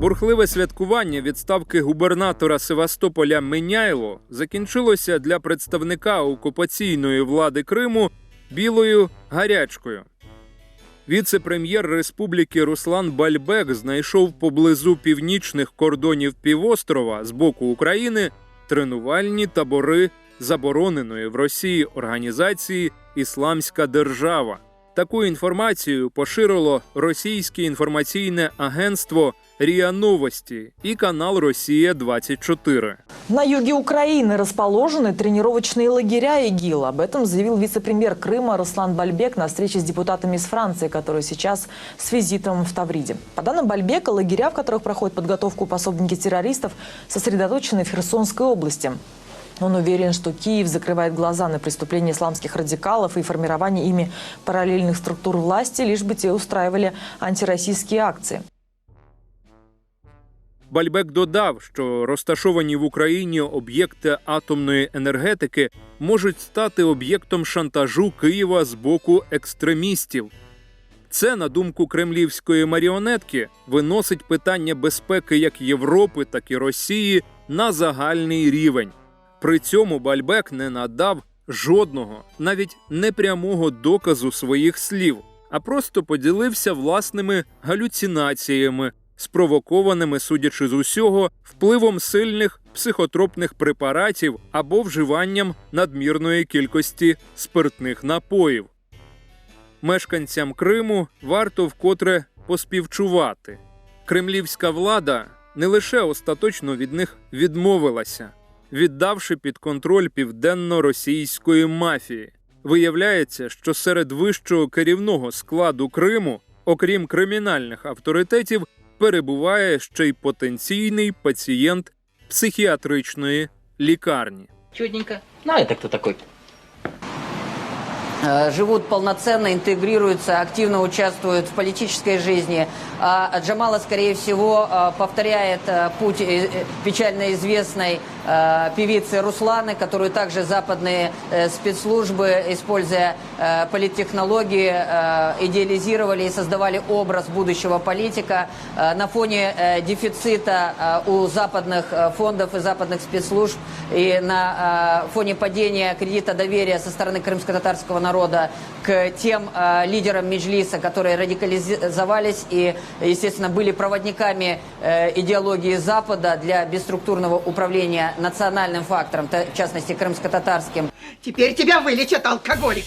Бурхливе святкування відставки губернатора Севастополя Меняйло закінчилося для представника окупаційної влади Криму білою гарячкою. Віце-прем'єр республіки Руслан Бальбек знайшов поблизу північних кордонів півострова з боку України тренувальні табори забороненої в Росії організації Ісламська держава. Таку інформацію поширило російське інформаційне агентство РІА Новості і канал Росія 24 На юге Украины расположены тренировочные лагеря ИГИЛ. Об этом заявил вице-премьер Крыма Руслан Бальбек на встрече с депутатами из Франции, которые сейчас с визитом в Тавриде. По данным Бальбека, лагеря, в которых проходит подготовку пособники террористов, сосредоточены в Херсонской области. Он уверен, что Киев закрывает глаза на преступления исламских радикалов и формирование ими параллельных структур власти, лишь бы те устраивали антироссийские акции. Бальбек додав, що розташовані в Україні об'єкти атомної енергетики можуть стати об'єктом шантажу Києва з боку екстремістів. Це, на думку кремлівської маріонетки, виносить питання безпеки як Європи, так і Росії на загальний рівень. При цьому Бальбек не надав жодного, навіть непрямого доказу своїх слів, а просто поділився власними галюцинаціями, спровокованими, судячи з усього, впливом сильних психотропних препаратів або вживанням надмірної кількості спиртних напоїв. Мешканцям Криму варто вкотре поспівчувати. Кремлівська влада не лише остаточно від них відмовилася, віддавши під контроль південно-російської мафії. Виявляється, що серед вищого керівного складу Криму, окрім кримінальних авторитетів, перебуває ще й потенційний пацієнт психіатричної лікарні. Чудненько. Ну, а это кто такой? Живут полноценно, интегрируются, активно участвуют в политической жизни. А Джамала, скорее всего, э, повторяет э, путь э, э, печально известной э, певицы Русланы, которую также западные э, спецслужбы, используя э, политтехнологии, э, идеализировали и создавали образ будущего политика э, на фоне э, дефицита э, у западных э, фондов и западных спецслужб и на э, фоне падения кредита доверия со стороны крымско-татарского народа к тем э, лидерам Меджлиса, которые радикализовались и, естественно, были проводниками э, идеологии Запада для бесструктурного управления национальным фактором, та- в частности, крымско-татарским. Теперь тебя вылечат, алкоголик.